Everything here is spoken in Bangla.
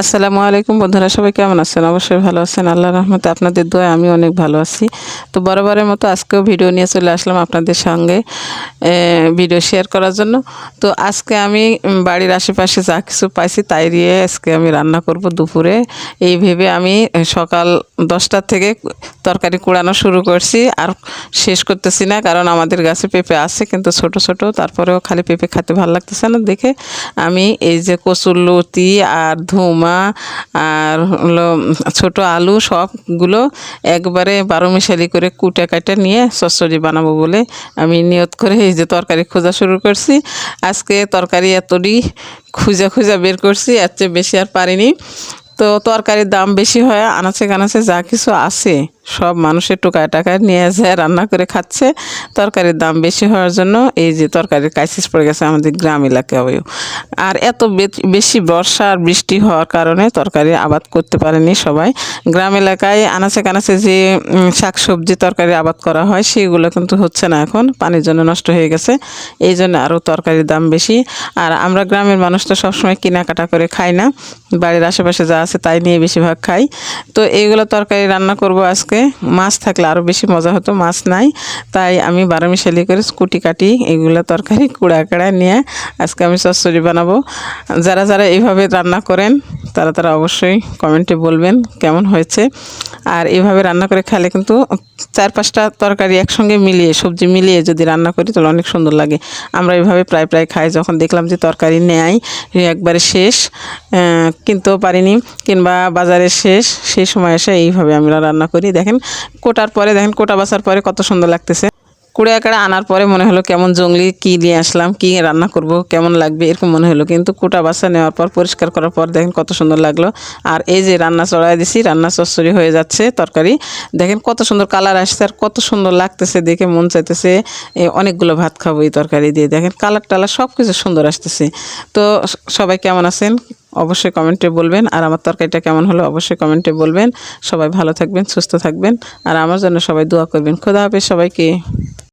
আসসালামু আলাইকুম বন্ধুরা, সবাই কেমন আছেন? অবশ্যই ভালো আছেন। আল্লাহ রহমতে আপনাদের দোয়া আমি অনেক ভালো আছি। তো বরাবরের মতো আজকেও ভিডিও নিয়ে চলে আসলাম আপনাদের সঙ্গে ভিডিও শেয়ার করার জন্য। তো আজকে আমি বাড়ির আশেপাশে যা কিছু পাইছি তাই দিয়ে আজকে আমি রান্না করব দুপুরে। এই ভেবে আমি সকাল দশটার থেকে তরকারি কুড়ানো শুরু করছি, আর শেষ করতেছি না, কারণ আমাদের গাছে পেঁপে আছে, কিন্তু ছোট ছোট, তারপরেও খালি পেঁপে খেতে ভালো লাগতেছে না দেখে। আমি এই যে কচুর লতি আর ধুমা আর হলো ছোট আলু সবগুলো একবারে বারো মিশালি করে কুটে কাটা নিয়ে চচ্চড়ি বানাবো বলে আমি নিয়ত করে এই যে তরকারি খোঁজা শুরু করছি। আজকে তরকারি এতটি খুঁজা খুঁজা বের করছি, এর চেয়ে বেশি আর পারিনি। তো তরকারির দাম বেশি হয়, আনাচে কানাচে যা কিছু আছে, সব মানুষের টোকায় টাকায় নিয়ে যায়, রান্না করে খাচ্ছে। তরকারির দাম বেশি হওয়ার জন্য এই যে তরকারির ক্রাইসিস পড়ে গেছে আমাদের গ্রাম এলাকায়ও আর এত বেশি বর্ষা আর বৃষ্টি হওয়ার কারণে তরকারি আবাদ করতে পারেনি সবাই। গ্রাম এলাকায় আনাচে কানাচে যে শাকসবজি তরকারি আবাদ করা হয়, সেগুলো কিন্তু হচ্ছে না এখন, পানির জন্য নষ্ট হয়ে গেছে। এই জন্য আরও তরকারির দাম বেশি। আর আমরা গ্রামের মানুষ তো সবসময় কেনাকাটা করে খাই না, বাড়ির আশেপাশে যা তাই নিয়ে বেশিরভাগ খাই। তো এইগুলো তরকারি রান্না করব আজকে। মাছ থাকলে আরও বেশি মজা হতো, মাছ নাই। তাই আমি বারো মিশালি করে স্কুটি কাটি এগুলো তরকারি কুড়া কাড়া নিয়ে আজকে আমি চচ্চড়ি বানাবো। যারা যারা এইভাবে রান্না করেন তারা তারা অবশ্যই কমেন্টে বলবেন কেমন হয়েছে। আর এভাবে রান্না করে খেলে কিন্তু চার পাঁচটা তরকারি একসঙ্গে মিলিয়ে, সবজি মিলিয়ে যদি রান্না করি তাহলে অনেক সুন্দর লাগে। আমরা এভাবে প্রায় প্রায় খাই, যখন দেখলাম যে তরকারি নেয় একবারে শেষ কিনতেও পারিনি, কিংবা বাজারে শেষ, সেই সময় এসে এইভাবে আমরা রান্না করি। দেখেন, কোটার পরে, দেখেন কোটা বাছার পরে কত সুন্দর লাগতেছে। কুড়ে আঁকড়ে আনার পরে মনে হলো কেমন জঙ্গলি কী নিয়ে আসলাম, কী রান্না করব, কেমন লাগবে, এরকম মনে হলো। কিন্তু কুটা বাসা নেওয়ার পর, পরিষ্কার করার পর দেখেন কত সুন্দর লাগল। আর এই যে রান্না চড়াই দিছি, রান্না চচ্চড়ি হয়ে যাচ্ছে তরকারি। দেখেন কত সুন্দর কালার আসছে আর কত সুন্দর লাগতেছে দেখে, মন চাইতেছে অনেকগুলো ভাত খাব এই তরকারি দিয়ে। দেখেন কালার টালার সব কিছু সুন্দর আসতেছে। তো সবাই কেমন আছেন? অবশ্যই কমেন্টে বলবেন। আর আমার তরকারিটা কেমন হলো অবশ্যই কমেন্টে বলবেন। সবাই ভালো থাকবেন, সুস্থ থাকবেন। আর আমার জন্য সবাই দোয়া করবেন। খোদা হাফেজ সবাইকে।